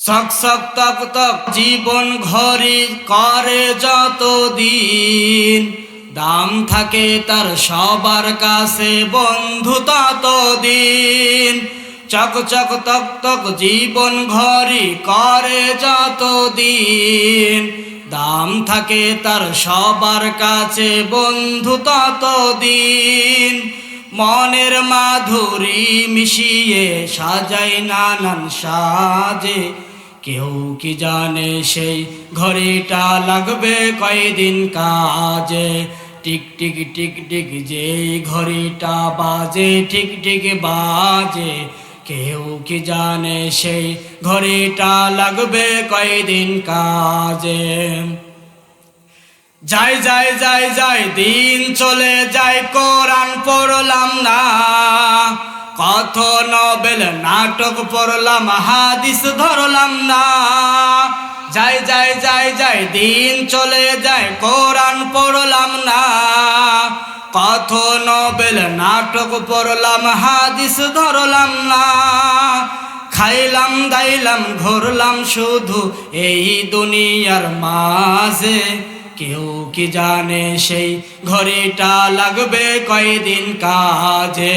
সক সক তক তক জীবন ঘরি করে যত দিন দাম থাকে তার সবার কাছে বন্ধু তত দিন চক চক তক তক জীবন ঘরি করে যত দিন দাম থাকে তার সবার কাছে বন্ধু তত দিন মনের মাধুরী মিশিয়ে সাজাই নানান সাজে কেউ কি জানে সেই ঘড়িটা লাগবে কয়দিন কাজে? টিক টিক টিক টিক যেই ঘড়িটা বাজে ঠিক ঠিক বাজে। কেউ কি জানে সেই ঘড়িটা লাগবে কয়দিন কাজে? যাই যাই যাই যাই, দিন চলে যায়, কোরআন পড়লাম না। কত নবেল নাটক পড়লাম, হাদিস ধরলাম না। যাই যাই যাই যাই, দিন চলে যায়, কোরআন পড়লাম না। কত নবেল নাটক পড়লাম, হাদিস ধরলাম না। খাইলাম, দাইলাম, ঘুরলাম শুধু এই দুনিয়ার মাঝে। কেউ কি জানে সেই ঘড়িটা লাগবে কয়দিন কাজে?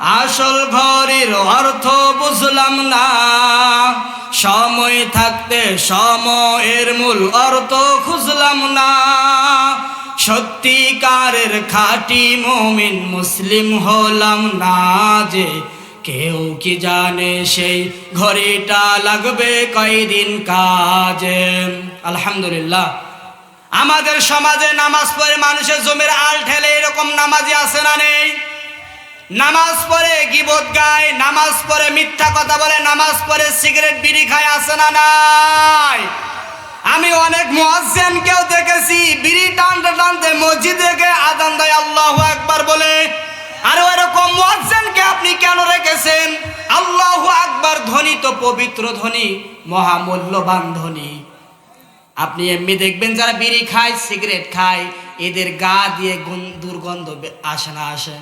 আসল ঘড়ির অর্থ বুঝলাম না। সময় থাকতে সময়ের মূল অর্থ খুঁজলাম না। সত্যিকারের খাঁটি মমিন মুসলিম হলাম না যে কেউ কি জানে সেই ঘড়িটা লাগবে কয়দিন কাজে। আলহামদুলিল্লাহ। আমাদের সমাজে নামাজ পড়ে মানুষের জমির আল ঠেলে এরকম নামাজি আছে না নেই? নামাজ পড়ে গিবত গায়, নামাজ পড়ে মিথ্যা কথা বলে, নামাজ পড়ে সিগারেট বিড়ি খায় আসে না নাই? আমি অনেক কেউ দেখেছি, বিড়ি টানতে টানতে মসজিদে গিয়ে আদান দেয়, আল্লাহ একবার বলে, আর ওইরকম মুয়াজ্জিনকে আপনি কেন রেখেছেন? আল্লাহ আকবার ধ্বনি তো পবিত্র ধ্বনি মহামূল্যবান ধ্বনি আপনি এমনি দেখবেন যারা বিড়ি খায়, সিগারেট খায়, এদের গা দিয়ে দুর্গন্ধ আসে না, আসে।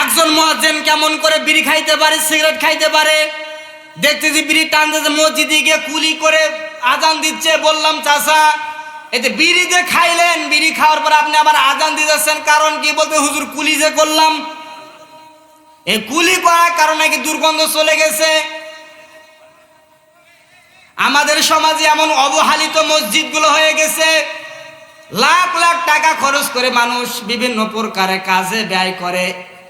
একজন মুয়াজ্জিন কেমন করে বিড়ি খাইতে পারে, সিগারেট খাইতে পারে? দেখতেছি বিড়ি টানতেছে, মসজিদে গিয়ে কুলি করে আজান দিচ্ছে, বললাম চাষা এতে বিড়ি যে খাইলেন, বিড়ি খাওয়ার পর আপনি আবার আজান দিতেছেন, কারণ কি? বলতে, হুজুর, কুলি যে করলাম। এই কুলি করার কারণে কি দুর্গন্ধ চলে গেছে? আমাদের সমাজে এমন অবহেলিত মসজিদগুলো হয়ে গেছে। লাখ লাখ টাকা খরচ করে মানুষ বিভিন্ন প্রকারে কাজে ব্যয় করে।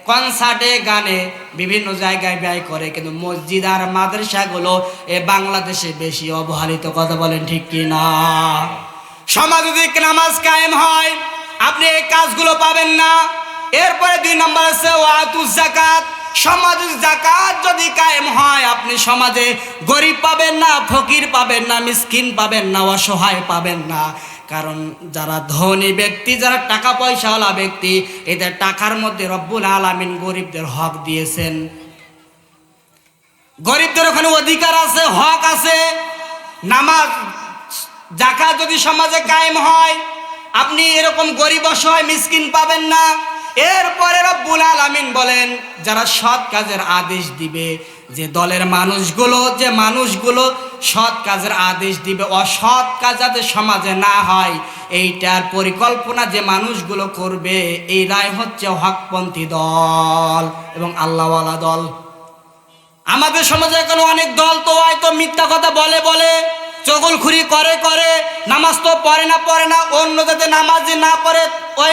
কনসার্টে গানে বিভিন্ন জায়গায় ব্যয় করে, কিন্তু মসজিদ আর মাদ্রাসাগুলো এ বাংলাদেশে বেশি অবহেলিত, কথা বলেন ঠিক কি না? সমাজ যদি নামাজ কায়েম হয়, আপনি এই কাজগুলো পাবেন না। এরপরে দুই নম্বর আছে ওয়াতুজ জাকাত সমাজ জাকাত যদি কায়েম হয়, আপনি সমাজে গরিব পাবেন না, ফকির পাবেন না, মিসকিন পাবেন না, অসহায় পাবেন না। কারণ যারা ধনী ব্যক্তি, যারা টাকা পয়সাওয়ালা ব্যক্তি, এদের টাকার মধ্যে রব্বুল আলামিন গরিবদের হক দিয়েছেন। গরিবদের ওখানে অধিকার আছে, হক আছে। নামাজ জাকাত যদি সমাজে কায়েম হয়, আপনি এরকম গরিব অসহায় মিসকিন পাবেন না। এরপরে রব্বুল আলামিন বলেন, যারা সৎ কাজের আদেশ দিবে যে দলের মানুষগুলো, যে মানুষগুলো সৎ কাজের আদেশ দিবে, অসৎ কাজ যাতে সমাজে না হয়, এইটার পরিকল্পনা যে মানুষগুলো করবে, এই রায় হচ্ছে হকপন্থী দল এবং আল্লাহওয়ালা দল। আমাদের সমাজে এখন অনেক দল তো হয়তো মিথ্যা কথা বলে বলে, চগলখুরি করে করে, নামাজ তো পড়ে না পড়ে না, অন্য যাতে নামাজ না পড়ে, ওই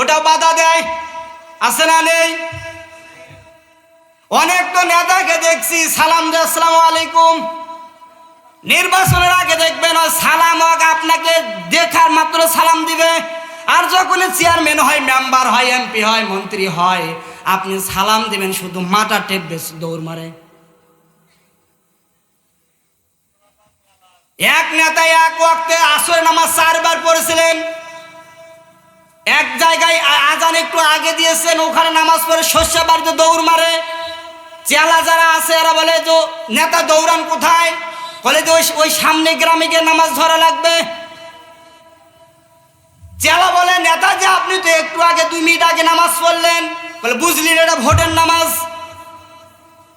ওটাও বাধা দেয়। আছে না নেই? অনেক তো নেতাকে দেখছি, সালাম দে, আসসালামু আলাইকুম। নির্বাচনের আগে দেখবেন ওই সালাম আপনাকে দেখার মাত্র সালাম দিবে। আর যখন চেয়ারম্যান হয়, মেম্বার হয়, এমপি হয়, মন্ত্রী হয়, আপনি সালাম দিবেন, শুধু মাটা টেপবে, দৌড় মারে। এক নেতা এক ওয়াক্তে আসরে নামাজ চারবার পড়েছিলেন। এক জায়গায় আজান একটু আগে দিয়েছেন, ওখানে নামাজ পড়ে শস্য বাড়িতে দৌড় মারে। চেলা যারা আছে, এরা বলে যে, নেতা দৌড়ান কোথায়? বলে ওই- ওই সামনে গ্রামে গিয়ে নামাজ ধরা লাগবে। চেলা বলে নেতা যে আপনি তো একটু আগে দুই মিনিট আগে নামাজ পড়লেন। বলে, বুঝলি এটা ভোটের নামাজ।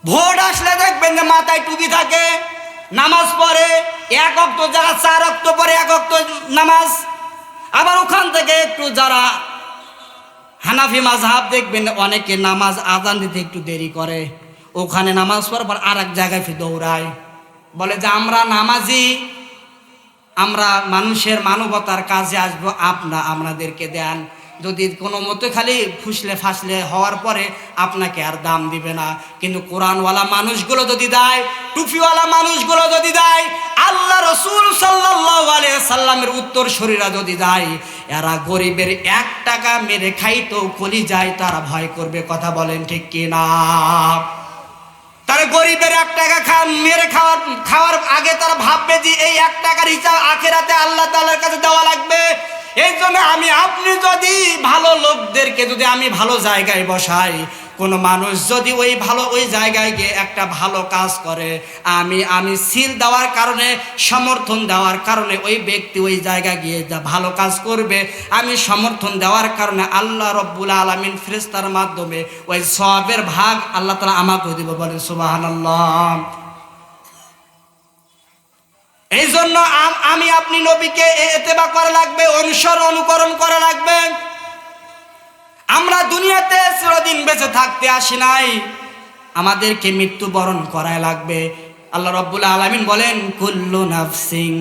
ভোট আসলে দেখবেন যে মাথায় টুপি থাকে, নামাজ পড়ে, এক অক্ত যারা চার অক্ত পরে এক অক্ত নামাজ। আবার ওখান থেকে একটু যারা হানাফি মাঝহাব দেখবেন, অনেকে নামাজ আজান দিতে একটু দেরি করে। ওখানে নামাজ পড়ার পর আর এক জায়গায় ফিরে দৌড়ায়। বলে যে, আমরা নামাজি, আমরা মানুষের মানবতার কাজে আসব, আপনা, আপনাদেরকে দেন। যদি কোনো মতো খালি ফুসলে ফাসলে হওয়ার পরে আপনাকে আর দাম দিবে না। কিন্তু কোরআনওয়ালা মানুষগুলো যদি দেয়, টুপিওয়ালা মানুষগুলো যদি দেয়, আল্লাহ রসুল সাল্লাহ সাল্লামের উত্তর শরীরা যদি দেয়, এরা গরিবের এক টাকা মেরে খাইতো কলি যায় তারা ভয় করবে। কথা বলেন ঠিক কিনা? তারা গরিবের এক টাকা খান মেরে খাওয়ার খাওয়ার আগে তারা ভাববে যে এই এক টাকার হিসাব আখেরাতে আল্লাহ তালার কাছে দেওয়া লাগবে। এই জন্য আমি, আপনি যদি ভালো লোকদেরকে, যদি আমি ভালো জায়গায় বসাই কোনো মানুষ যদি ওই ভালো ওই জায়গায় গিয়ে একটা ভালো কাজ করে, আমি আমি সিল দেওয়ার কারণে, সমর্থন দেওয়ার কারণে ওই ব্যক্তি ওই জায়গায় গিয়ে যা ভালো কাজ করবে, আমি সমর্থন দেওয়ার কারণে আল্লাহ রব্বুল আলমিন ফেরেস্তার মাধ্যমে ওই সবের ভাগ আল্লাহ তালা আমাকে দিব বলেন সুবাহান এই জন্য আমি আপনি নবীকে এতেবা করা লাগবে, অনুসরণ, অনুকরণ করা লাগবে। আমরা দুনিয়াতে চিরদিন বেঁচে থাকতে আসি নাই। আমাদেরকে মৃত্যুবরণ করায় লাগবে। আল্লাহ রব্বুল আলামিন বলেন, কুল্লু নাফসিং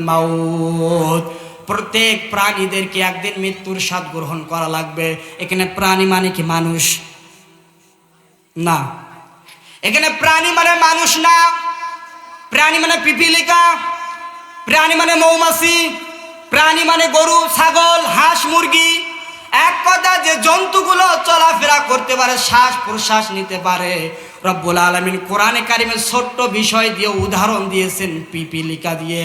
মাউত। প্রত্যেক প্রাণীদেরকে একদিন মৃত্যুর স্বাদ গ্রহণ করা লাগবে। এখানে প্রাণী মানে কি মানুষ? না। এখানে প্রাণী মানে মানুষ না। প্রাণী মানে পিপিলিকা। প্রাণী মানে মৌমাছি। প্রাণী মানে গরু, ছাগল, হাঁস, মুরগি। এক কথা যে জন্তুগুলো চলাফেরা করতে পারে, শ্বাস প্রশ্বাস নিতে পারে। রব্বুল আলমিন কোরআনে কারিমের ছোট্ট বিষয় দিয়ে উদাহরণ দিয়েছেন, পিপিলিকা দিয়ে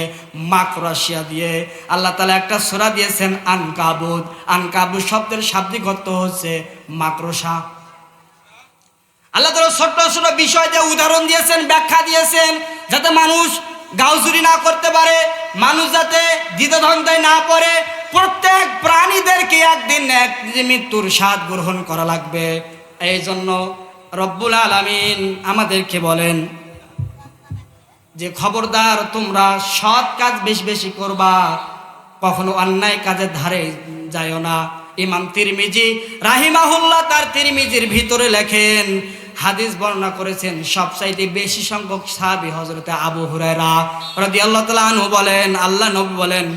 মাকড়াশিয়া দিয়ে। আল্লাহ তালা একটা সোরা দিয়েছেন, আনকাবুদ। আনকাবুদ শব্দের শাব্দিক অর্থ হচ্ছে মাকড়সা। আল্লাহ তালা ছোট্ট ছোট বিষয় দিয়ে উদাহরণ দিয়েছেন, ব্যাখ্যা দিয়েছেন, যাতে মানুষ গাউচুরি না করতে পারে। মানুষ যাতে দ্বিতধন্দায় না পড়ে, প্রত্যেক প্রাণীদেরকে একদিন একদিন মৃত্যুর স্বাদ গ্রহণ করা লাগবে। এই জন্য রব্বুল আলামিন আমাদেরকে বলেন যে, খবরদার, তোমরা সৎ কাজ বেশি বেশি করবা, কখনো অন্যায় কাজের ধারে যায়ও না। ইমাম তিরমিজি রাহিমাহুল্লাহ তার তিরমিজির ভিতরে লেখেন হাদিস বর্ণনা করেছেন, সবচাইতে বেশি সংখ্যক সাহাবী হজরতে আবু হুরায়রা রাদিয়াল্লাহু তাআলা আনহু বলেন, আল্লাহ নবী বলেন,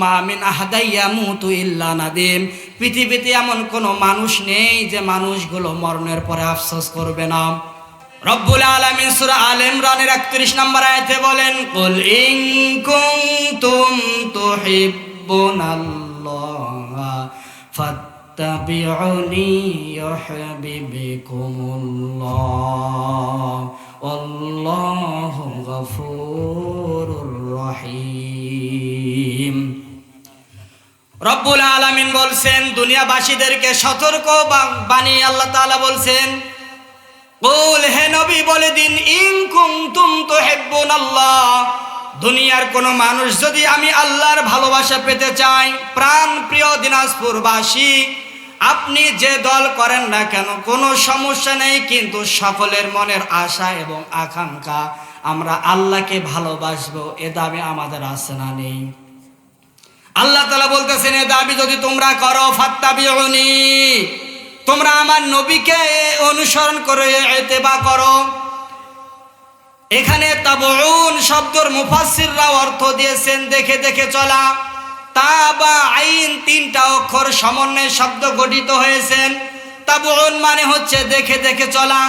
মা মিন আহাদাইয়া মুতু ইল্লা নাদিম। পৃথিবীতে এমন কোনো মানুষ নেই যে মানুষগুলো মরণের পরে আফসোস করবে না। রব্বুল আলামিন সূরা আল ইমরানের 31 নম্বর আয়াতে বলেন, কুল ইন কুনতুম তুহিব্বুনাল্লাহ ফাত্তাবিউনি ইউহিব্বুকুমুল্লাহ আল্লাহু গফুরুর রহিম রব্বুল আলামিন বলছেন, দুনিয়াবাসীদেরকে সতর্ক বা- বানিয়ে আল্লাহ তাআলা বলছেন বল হে নবী, বলে দিন, ইন কুনতুম তুহিব্বুনাল্লাহ, দুনিয়ার কোন মানুষ যদি আমি আল্লাহর ভালোবাসা পেতে চাই প্রাণ প্রিয় দিনাজপুরবাসী আপনি যে দল করেন না কেন, কোনো সমস্যা নেই, কিন্তু সকলের মনের আশা এবং আকাঙ্ক্ষা, আমরা আল্লাহকে ভালোবাসবো, এ দাবি আমাদের আছে না নেই। আল্লাহ তালা বলতেছেন, এ দাবি যদি তোমরা করো, ফাত্তাবিউনি, তোমরা আমার নবীকে অনুসরণ করে, এতেবা করো। এখানে তাবউন শব্দর মুফাসসিররা অর্থ দিয়েছেন, দেখে দেখে চলা। তা বা আইন তিনটা অক্ষর সমন্বয়ে শব্দ গঠিত হয়েছেন। তাবউন মানে হচ্ছে দেখে দেখে চলা।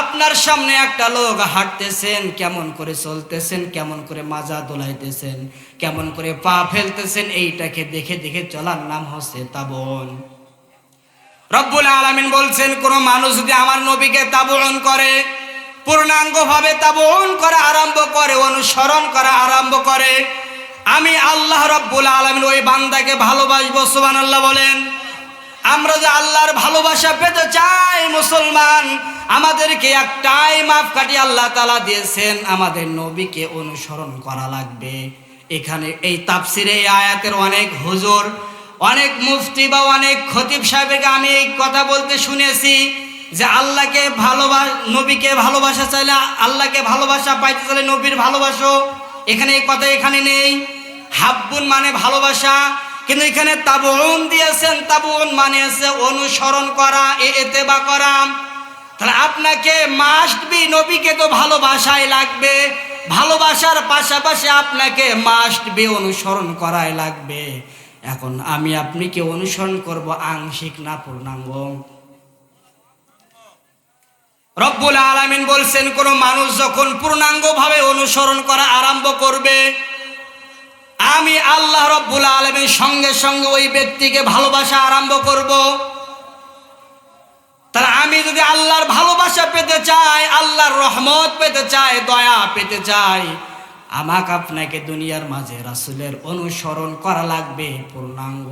আপনার সামনে একটা লোক হাঁটতেছেন, কেমন করে চলতেছেন, কেমন করে মাজা দোলাইতেছেন, কেমন করে পা ফেলতেছেন, এইটাকে দেখে দেখে চলার নাম হচ্ছে তাবন রব্বুল আলামিন বলছেন, কোন মানুষ যদি আমার নবীকে তাবন করে, পূর্ণাঙ্গভাবে তাবন করা আরম্ভ করে, অনুসরণ করা আরম্ভ করে আমি আল্লাহ রব্বুল আলমিন ওই বান্দাকে ভালোবাসবো সুবান আল্লাহ বলেন। আমরা যে আল্লাহর ভালোবাসা পেতে চাই মুসলমান, আমাদেরকে একটাই মাপ কাটি আল্লাহ তালা দিয়েছেন, আমাদের নবীকে অনুসরণ করা লাগবে। এখানে এই তাপসিরে এই আয়াতের অনেক হুজুর, অনেক মুফতি বা অনেক খতিব সাহেবকে আমি এই কথা বলতে শুনেছি যে আল্লাহকে ভালোবাস নবীকে ভালোবাসা চাইলে আল্লাহকে ভালোবাসা পাইতে চাইলে নবীর ভালোবাসো। এখানে এই কথা এখানে নেই। হাব্বুন মানে ভালোবাসা, কিন্তু এখানে তাবুন দিয়েছেন। তাবুন মানে আছে অনুসরণ করা এতে বা করা। তাহলে আপনাকে মাস্ট বি নবীকে তো ভালোবাসাই লাগবে। ভালোবাসার পাশাপাশি আপনাকে মাস্ট বি অনুসরণ করাই লাগবে। এখন আমি আপনি কি অনুসরণ করব? আংশিক না পূর্ণাঙ্গ? রব্বুল আলামিন বলছেন, কোন মানুষ যখন পূর্ণাঙ্গভাবে অনুসরণ করা আরম্ভ করবে, আমি আল্লাহ রব্বুল আলমীর সঙ্গে সঙ্গে ওই ব্যক্তিকে ভালোবাসা আরম্ভ করব। তাহলে আমি যদি আল্লাহর ভালোবাসা পেতে চাই, আল্লাহর রহমত পেতে চাই, দয়া পেতে চাই, আমাকে আপনাকে দুনিয়ার মাঝে রাসুলের অনুসরণ করা লাগবে পূর্ণাঙ্গ।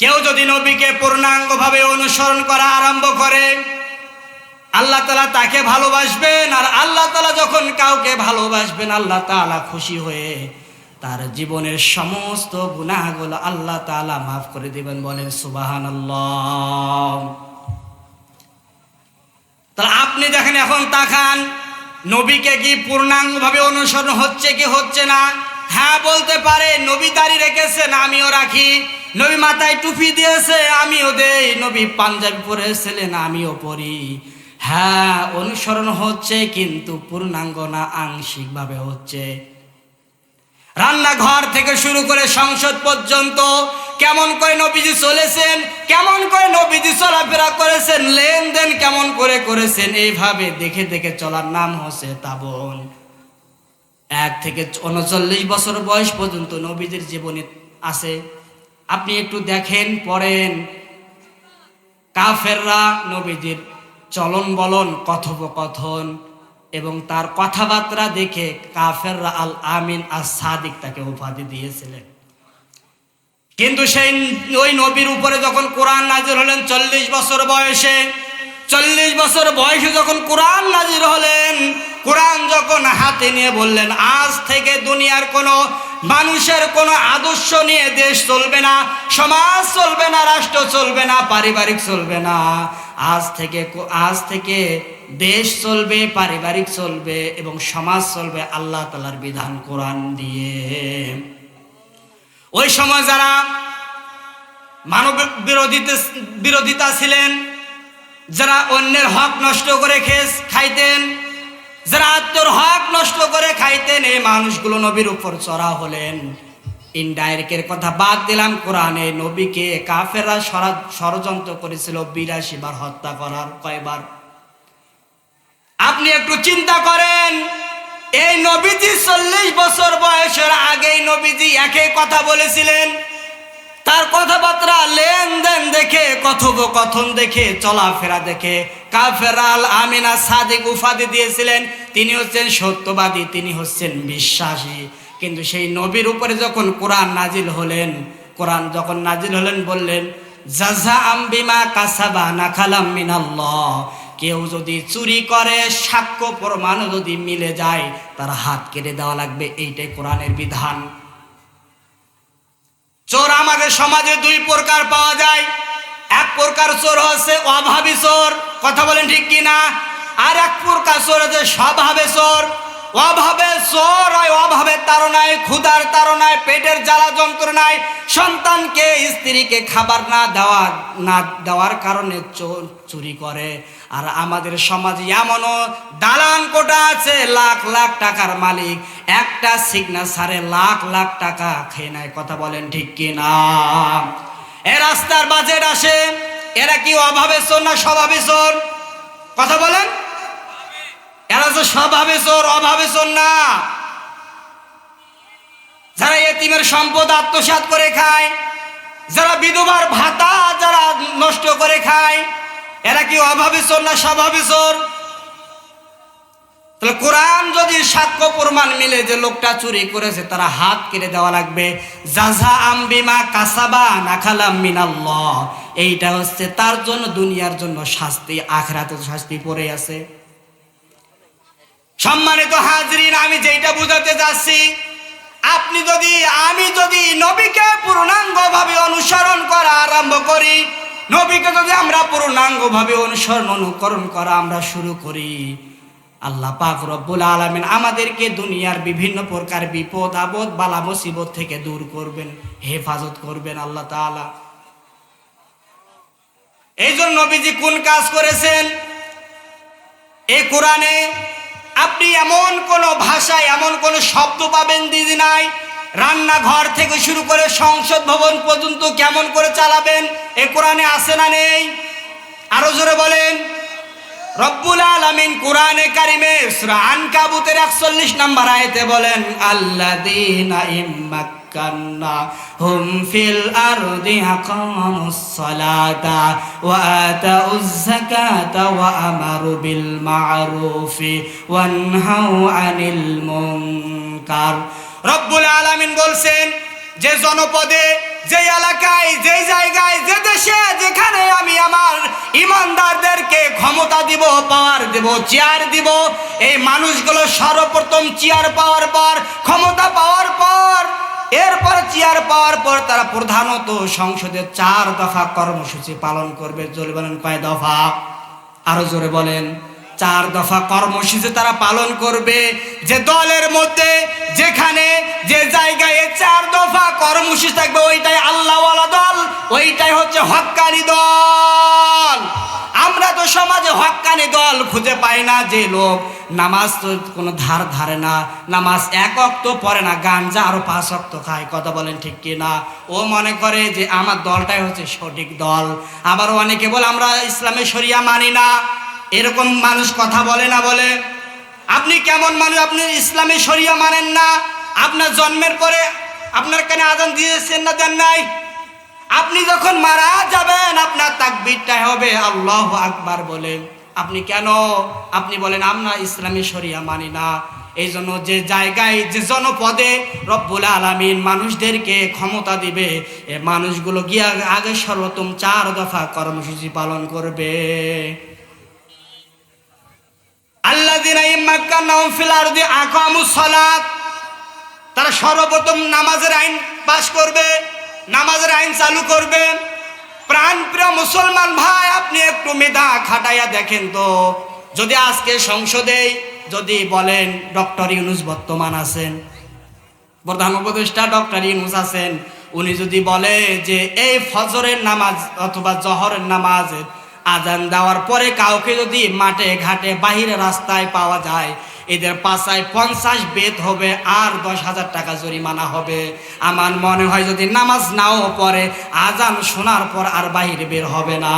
কেউ যদি নবীকে পূর্ণাঙ্গভাবে অনুসরণ করা আরম্ভ করে আল্লাহ তালা তাকে ভালোবাসবেন আর আল্লাহ তালা যখন কাউকে ভালোবাসবেন, আল্লাহ তালা খুশি হয়ে তার জীবনের সমস্ত গুণাগুলো আল্লাহ তালা মাফ করে দিবেন, বলেন সুবাহান তাহলে আপনি দেখেন এখন তাকান, নবীকে কি পূর্ণাঙ্গভাবে অনুসরণ হচ্ছে কি হচ্ছে না? হ্যাঁ বলতে পারে, নবী দাড়ি রেখেছেন আমিও রাখি, নবী মাথায় টুপি দিয়েছে, আমিও দেই, নবী পাঞ্জাবি পরেছিলেন আমিও পরি। হ্যাঁ অনুসরণ হচ্ছে, কিন্তু পূর্ণাঙ্গ না আংশিকভাবে হচ্ছে। রান্নাঘর থেকে শুরু করে সংসদ পর্যন্ত কেমন করে নবীজি চলেছেন, কেমন করে নবীজি চলাফেরা করেছেন, লেনদেন কেমন করে করেছেন, এইভাবে দেখে দেখে চলার নাম হচ্ছে তাবন। এক থেকে উনচল্লিশ বছর বয়স পর্যন্ত নবীদের জীবনে আছে। আপনি একটু দেখেন, পড়েন। কাফেররা নবীজির চলন বলন কথোপকথন এবং তার কথাবার্তা দেখে কাফেররা আল আমিন আর সাদিক তাকে উপাধি দিয়েছিলেন। কিন্তু সেই ওই নবীর উপরে যখন কোরআন নাজির হলেন চল্লিশ বছর বয়সে, চল্লিশ বছর বয়সে যখন কোরআন নাজির হলেন, কোরআন যখন হাতে নিয়ে বললেন, আজ থেকে দুনিয়ার কোনো মানুষের কোনো আদর্শ নিয়ে দেশ চলবে না, সমাজ চলবে না, রাষ্ট্র চলবে না, পারিবারিক চলবে না। আজ থেকে আজ থেকে দেশ চলবে, পারিবারিক চলবে এবং সমাজ চলবে আল্লাহ তালার বিধান কোরআন দিয়ে। ওই সময় যারা মানব বিরোধিতে বিরোধিতা ছিলেন, যারা অন্যের হক নষ্ট করে খেস, খাইতেন যারা আত্মর হক নষ্ট করে খাইতেন, এই মানুষগুলো নবীর উপর চড়া হলেন। ইনডাইরেক্টের কথা বাদ দিলাম, কোরআনে নবীকে কাফেরা ষড়যন্ত্র করেছিল, বিরাশি বার হত্যা করার কয়বার। আপনি একটু চিন্তা করেন, এই নবীজি চল্লিশ বছর বয়সের আগেই নবীজি একই কথা বলেছিলেন। তার কথাবার্তা লেনদেন দেখে, কথোপকথন দেখে, চলাফেরা দেখে কাফেরাল আমিনা সাদিক উফাদি দিয়েছিলেন। তিনি হচ্ছেন সত্যবাদী, তিনি হচ্ছেন বিশ্বাসী। কিন্তু সেই নবীর উপরে যখন কোরআন নাজিল হলেন, কোরআন যখন নাজিল হলেন, বললেন জাজা আম্বিমা কাসাবা নাখালাম মিনাল্লাহ। কেউ যদি চুরি করে, সাক্ষ্য প্রমাণ যদি মিলে যায়, তার হাত কেটে দেওয়া লাগবে। এইটাই কোরআনের বিধান। চোর আমাদের সমাজে দুই প্রকার পাওয়া যায়। এক প্রকার চোর হচ্ছে অভাবী চোর কথা বলেন ঠিক কিনা? আর এক প্রকার চোর হচ্ছে স্বভাবে চোর অভাবে চোর হয় অভাবের তারনায় ক্ষুধার তারনায় পেটের জ্বালা যন্ত্রণায়, সন্তানকে, স্ত্রীকে খাবার না দেওয়া, না দেওয়ার কারণে চোর চুরি করে। আর আমাদের সমাজে এমনও দালান কোটা আছে, লাখ লাখ টাকার মালিক। একটা সিগনেচারে লাখ লাখ টাকা খেয়ে নেয়, কথা বলেন ঠিক কি না এ রাস্তার বাজেট আসে এরা কি অভাবে চোর না স্বভাবে চোর? কথা বলেন। এরা তো স্বভাবে চোর, অভাবে চোর না। যারা এতিমের সম্পদ আত্মসাত করে খায়, যারা বিধবার ভাতা যারা নষ্ট করে খায়, এরা কি অভাবে চোর না স্বভাবে চোর? তাহলে কোরআন যদি সাক্ষ্য প্রমাণ মিলে যে লোকটা চুরি করেছে, তারা হাত কেটে দেওয়া লাগবে। জাজা আম্বিমা কাসাবা নাখালাম মিনাল্লাহ। এইটা হচ্ছে তার জন্য, দুনিয়ার জন্য শাস্তি, আখরাতে শাস্তি পড়ে আছে। সম্মানিত হাজরিন, আমি যেটা বুঝাতে যাচ্ছি, আপনি যদি, আমি যদি নবীকে পূর্ণাঙ্গভাবে অনুসরণ করা আরম্ভ করি, নবীকে যদি আমরা পূর্ণাঙ্গভাবে অনুসরণ, অনুকরণ করা আমরা শুরু করি, আল্লাহ পাক রব্বুল আলমিন আমাদেরকে দুনিয়ার বিভিন্ন প্রকার বিপদ, আপদ, বালা, মুসিবত থেকে দূর করবেন, হেফাজত করবেন আল্লাহ তাআলা। এই জন্য নবীজি কোন কাজ করেছেন? এই কোরআনে আপনি এমন কোন ভাষায়, এমন কোন শব্দ পাবেন দিদি নাই? রান্নাঘর থেকে শুরু করে সংসদ ভবন পর্যন্ত কেমন করে চালাবেন? এ কোরআনে আছে না নেই? আরও জোরে বলেন। রব্বুল আলামিন কোরআনে কারিমে সূরা আনকাবুতের 41 নম্বর আয়াতে বলেন, আল্লাযীনা সালাতা ওয়া আতাউজ যাকাতা ওয়া আমারু বিল মা'রুফি ওয়া নাহাউ আনিল মুনকার। রব্বুল আলামিন বলছেন, যে জনপদে, যে এলাকায়, যে জায়গায়, যে দেশে, যেখানে আমি আমার ইমানদারদেরকে ক্ষমতা দিব, পাওয়ার দিব, চেয়ার দিব, এই মানুষগুলো সর্বপ্রথম চেয়ার পাওয়ার পর, ক্ষমতা পাওয়ার পর এরপর চেয়ার পাওয়ার পর তারা প্রধানত সংসদে চার দফা কর্মসূচি পালন করবে। জোরে বলেন কয় দফা? আরও জোরে বলেন। চার দফা কর্মসূচি তারা পালন করবে। যে দলের মধ্যে, যেখানে, যে জায়গায় চার দফা কর্মসূচি থাকবে, ওইটাই আল্লাহওয়ালা দল, ওইটাই হচ্ছে হক্কানি দল। আমরা তো সমাজে হক্কানি দল খুঁজে পাই না, যে লোক নামাজ তো কোনো ধার ধারে না, নামাজ এক অক্ত পড়ে না, গাঞ্জা আরও পাঁচ অক্ত খায়, কথা বলেন ঠিক কি না ও মনে করে যে আমার দলটাই হচ্ছে সঠিক দল। আবার অনেকে বলে, আমরা ইসলামে শরিয়া মানি না। এরকম মানুষ কথা বলে না বলে, আপনি কেমন মানুষ, আপনি ইসলামী শরিয়া মানেন না, আপনার জন্মের পরে আপনার কানে আজান দিয়েছেন না দেন নাই? আপনি যখন মারা যাবেন, আপনার তাকবিরটা হবে আল্লাহ আকবার বলে। আপনি কেন? আপনি বলেন, আমরা ইসলামী শরিয়া মানি না। এই জন্য যে জায়গায়, যে জনপদে রব্বুল আলামিন মানুষদেরকে ক্ষমতা দিবে, এ মানুষগুলো গিয়ে আগে সর্বোত্তম চার দফা কর্মসূচি পালন করবে। তারা সর্বপ্রথম নামাজের আইন পাশ করবে, নামাজের আইন চালু করবে। প্রাণ প্রিয় মুসলমান ভাই, আপনি একটু মেধা খাটাইয়া দেখেন তো। যদি আজকে সংসদে যদি বলেন, ডক্টর ইউনুস বর্তমান আছেন, প্রধান উপদেষ্টা ডক্টর ইউনুস আছেন, উনি যদি বলে যে এই ফজরের নামাজ অথবা জহরের নামাজ আজান দেওয়ার পরে কাউকে যদি মাঠে, ঘাটে, বাহিরে রাস্তায় পাওয়া যায়, এদের পাশায় পঞ্চাশ বেত হবে আর দশ হাজার টাকা জরিমানা হবে। আমার মনে হয় যদি নামাজ নাও পড়ে, আজান শোনার পর আর বাহিরে বের হবে না।